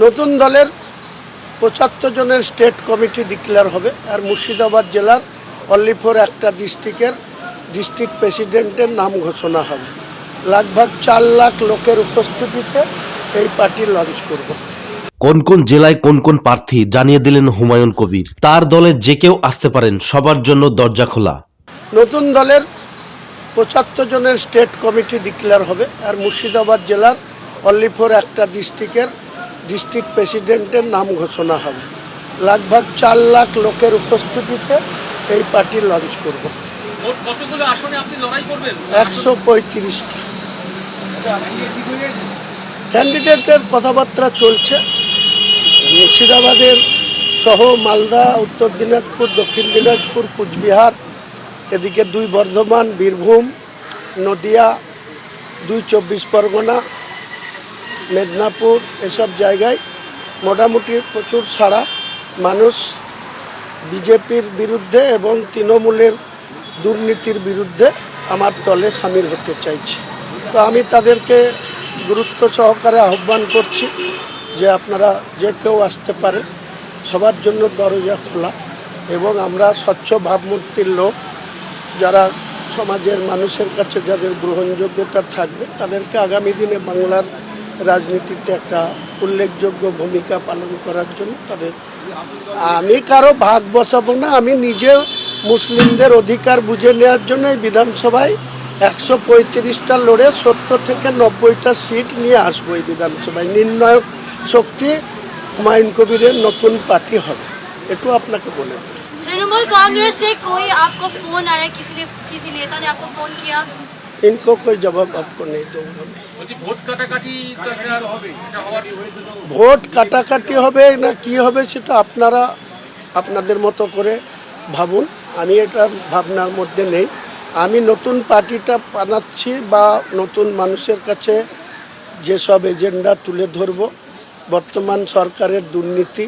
নতুন দলের পঁচাত্তর জনের স্টেট কমিটি ডিক্লেয়ার হবে। আর মুর্শিদাবাদ জেলার অল্লিপুর একটা ডিস্ট্রিক্টের ডিস্ট্রিক্ট প্রেসিডেন্টের নাম ঘোষণা হবে। লাগভাগ চার লাখ লোকের উপস্থিতিতে এই পার্টি লঞ্চ করব। কোন কোন জেলায় কোন কোন প্রার্থী জানিয়ে দিলেন হুমায়ুন কবির? তার দলে যে কেউ আসতে পারেন সবার জন্য দরজা খোলা। নতুন দলের পঁচাত্তর জনের স্টেট কমিটি ডিক্লেয়ার হবে। আর মুর্শিদাবাদ জেলার অল্লিপুর একটা ডিস্ট্রিক্টের ডিস্ট্রিক্ট প্রেসিডেন্টের নাম ঘোষণা হবে। লাগভাগ চার লাখ লোকের উপস্থিতিতে এই পার্টি লঞ্চ করব। একশো পঁয়ত্রিশটা। ক্যান্ডিডেটের কথাবার্তা চলছে। মুর্শিদাবাদের সহ মালদা উত্তর দিনাজপুর দক্ষিণ দিনাজপুর কুচবিহার এদিকে দুই বর্ধমান বীরভূম নদিয়া দুই চব্বিশ পরগনা মেদিনীপুর, এসব জায়গায় মোটামুটি প্রচুর সাড়া। মানুষ বিজেপির বিরুদ্ধে এবং তৃণমূলের দুর্নীতির বিরুদ্ধে আমার দলে সামিল হতে চাইছে। তো আমি তাদেরকে গুরুত্ব সহকারে আহ্বান করছি যে আপনারা যে কেউ আসতে পারেন, সবার জন্য দরজা খোলা এবং আমরা স্বচ্ছ ভাবমূর্তির লোক। যারা সমাজের মানুষের কাছে যাদের গ্রহণযোগ্যতা থাকবে, তাদেরকে আগামী দিনে বাংলার রাজনীতিতে একটা উল্লেখযোগ্য ভূমিকা পালন করার জন্য তাদের আমি কারো ভাগ বসাবো না আমি নিজে মুসলিমদের অধিকার বুঝে নেওয়ার জন্য এই বিধানসভায় একশো পঁয়ত্রিশটা লড়ে সত্তর থেকে নব্বইটা সিট নিয়ে আসবো এই বিধানসভায় নির্ণায়ক শক্তি হুমায়ুন কবিরের নতুন পার্টি হবে একটু আপনাকে বলে দিই तृणमूल कांग्रेस से कोई आपको फोन आया किसी ने किसी नेता ने आपको फोन किया इनको कोई जवाब आपको नहीं दूंगा मैं বলছি ভোট কাটাকাটি তো একটা হবে এটা হওয়ার ভোট কাটাকাটি হবে না কি হবে সেটা আপনারা আপনাদের মতো করে ভাবুন আমি এটা ভাবনার মধ্যে নেই আমি নতুন পার্টিটা বানাচ্ছি বা নতুন মানুষের কাছে যেসব এজেন্ডা তুলে ধরব বর্তমান সরকারের দুর্নীতি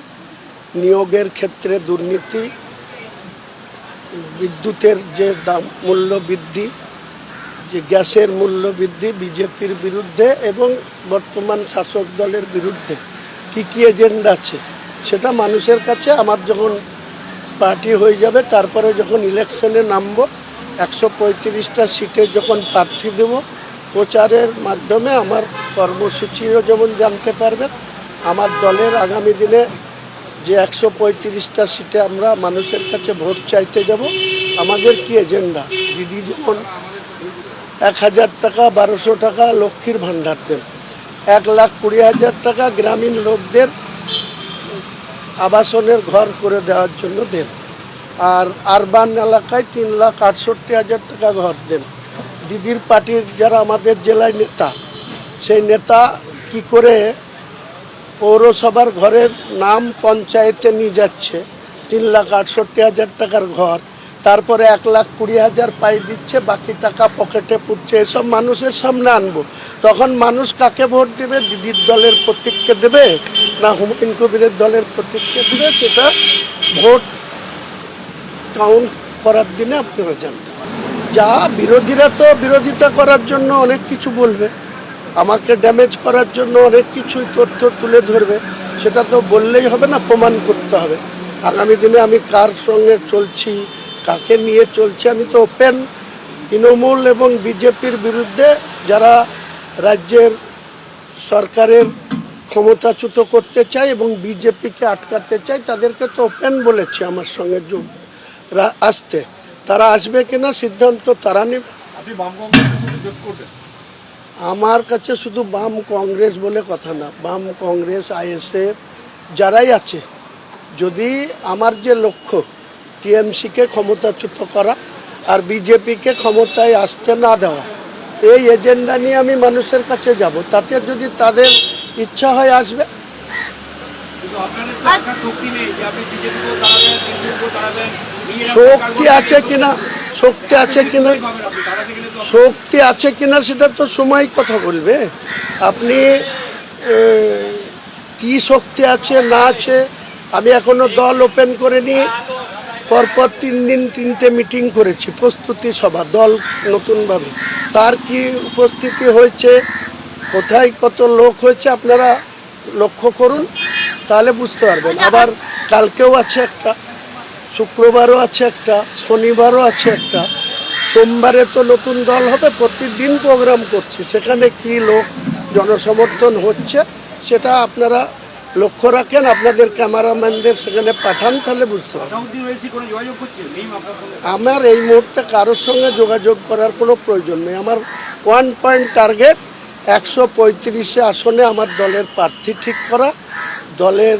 নিয়োগের ক্ষেত্রে দুর্নীতি বিদ্যুতের যে দাম মূল্য বৃদ্ধি যে গ্যাসের মূল্য বৃদ্ধি বিজেপির বিরুদ্ধে এবং বর্তমান শাসক দলের বিরুদ্ধে, কী কী এজেন্ডা আছে, সেটা মানুষের কাছে আমার যখন পার্টি হয়ে যাবে, তারপরে যখন ইলেকশনে নামব, একশো পঁয়ত্রিশটা সিটে যখন প্রার্থী দেব, প্রচারের মাধ্যমে আমার কর্মসূচিও যেমন জানতে পারবেন, আমার দলের আগামী দিনে যে একশো পঁয়ত্রিশটা সিটে আমরা মানুষের কাছে ভোট চাইতে যাব, আমাদের কি এজেন্ডা দিদি যেমন এক হাজার টাকা, বারোশো টাকা লক্ষ্মীর ভাণ্ডার দেন এক লাখ কুড়ি হাজার টাকা গ্রামীণ লোকদের আবাসনের ঘর করে দেওয়ার জন্য দেন। আর আরবান এলাকায় তিন লাখ আটষট্টি হাজার টাকা ঘর দেন। দিদির পার্টির যারা আমাদের জেলায় নেতা, সেই নেতা কি করে পৌরসভার ঘরের নাম পঞ্চায়েতে নিয়ে যাচ্ছে, তিন লাখ আটষট্টি হাজার টাকার ঘর। তারপরে এক লাখ কুড়ি হাজার পাই দিচ্ছে, বাকি টাকা পকেটে পুড়ছে এসব মানুষের সামনে আনব। তখন মানুষ কাকে ভোট দেবে? দিদির দলের প্রতীককে দেবে না হুমায়ুন কবিরের দলের প্রতীককে দেবে? সেটা ভোট কাউন্ট করার দিনে আপনারা জানতে যা বিরোধীরা তো বিরোধিতা করার জন্য অনেক কিছু বলবে। আমাকে ড্যামেজ করার জন্য অনেক কিছুই তথ্য তুলে ধরবে। সেটা তো বললেই হবে না, প্রমাণ করতে হবে। আগামী দিনে আমি কার সঙ্গে চলছি? কাকে নিয়ে চলছি আমি তো ওপেন তৃণমূল এবং বিজেপির বিরুদ্ধে যারা রাজ্যের সরকারের ক্ষমতাচ্যুত করতে চায় এবং বিজেপিকে আটকাতে চায় তাদেরকে তো ওপেন বলেছে আমার সঙ্গে যোগ আসতে। তারা আসবে কিনা সিদ্ধান্ত তারা নেবে। আমার কাছে শুধু বাম কংগ্রেস বলে কথা না বাম কংগ্রেস আইএসএফ যারাই আছে যদি আমার যে লক্ষ্য টিএমসিকে ক্ষমতাচ্যুত করা আর বিজেপিকে ক্ষমতায় আসতে না দেওয়া। এই এজেন্ডা নিয়ে আমি মানুষের কাছে যাব। তাতে যদি তাদের ইচ্ছা হয় আসবে। শক্তি আছে কিনা? শক্তি আছে কিনা? শক্তি আছে কিনা সেটা তো সময় কথা বলবে। আপনি কি শক্তি আছে না আছে আমি এখনও দল ওপেন করিনি। পরপর তিন দিন তিনটে মিটিং করেছি প্রস্তুতি সভা দল নতুনভাবে। তার কি উপস্থিতি হয়েছে? কোথায় কত লোক হয়েছে আপনারা লক্ষ্য করুন তাহলে বুঝতে পারবেন। আচ্ছা, আবার কালকেও আছে একটা শুক্রবারও আছে একটা শনিবারও আছে একটা। সোমবারে তো নতুন দল হবে প্রতিদিন প্রোগ্রাম করছি। সেখানে কি লোক জনসমর্থন হচ্ছে সেটা আপনারা লক্ষ্য রাখেন আপনাদের ক্যামেরাম্যানদের সেখানে পাঠান তাহলে বুঝতে আমার এই মুহূর্তে কারোর সঙ্গে যোগাযোগ করার কোনো প্রয়োজন নেই। আমার ওয়ান পয়েন্ট টার্গেট একশো পঁয়ত্রিশে আসনে আমার দলের প্রার্থী ঠিক করা। দলের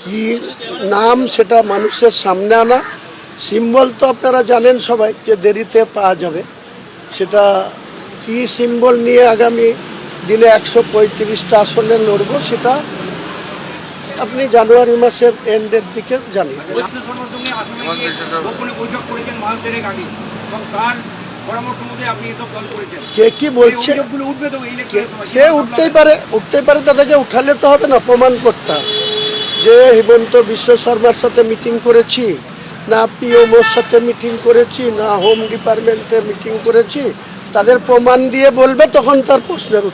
কি নাম সেটা মানুষের সামনে আনা। সিম্বল তো আপনারা জানেন সবাই যে দেরিতে পাওয়া যাবে। সেটা কি সিম্বল নিয়ে আগামী দিনে একশো পঁয়ত্রিশটা আসনে লড়বো সেটা আপনি জানুয়ারি মাসের এন্ডের দিকে দল করেছেন। কে কি বলছে? সে উঠতেই পারে উঠতেই পারে তাদেরকে উঠালে তো হবে না প্রমাণ করতে হবে। যে হিমন্ত বিশ্ব শর্মার সাথে মিটিং করেছি না পিওমোর সাথে মিটিং করেছি না হোম ডিপার্টমেন্টে মিটিং করেছি তাদের প্রমাণ দিয়ে বলবে তখন তার প্রশ্নের উত্তর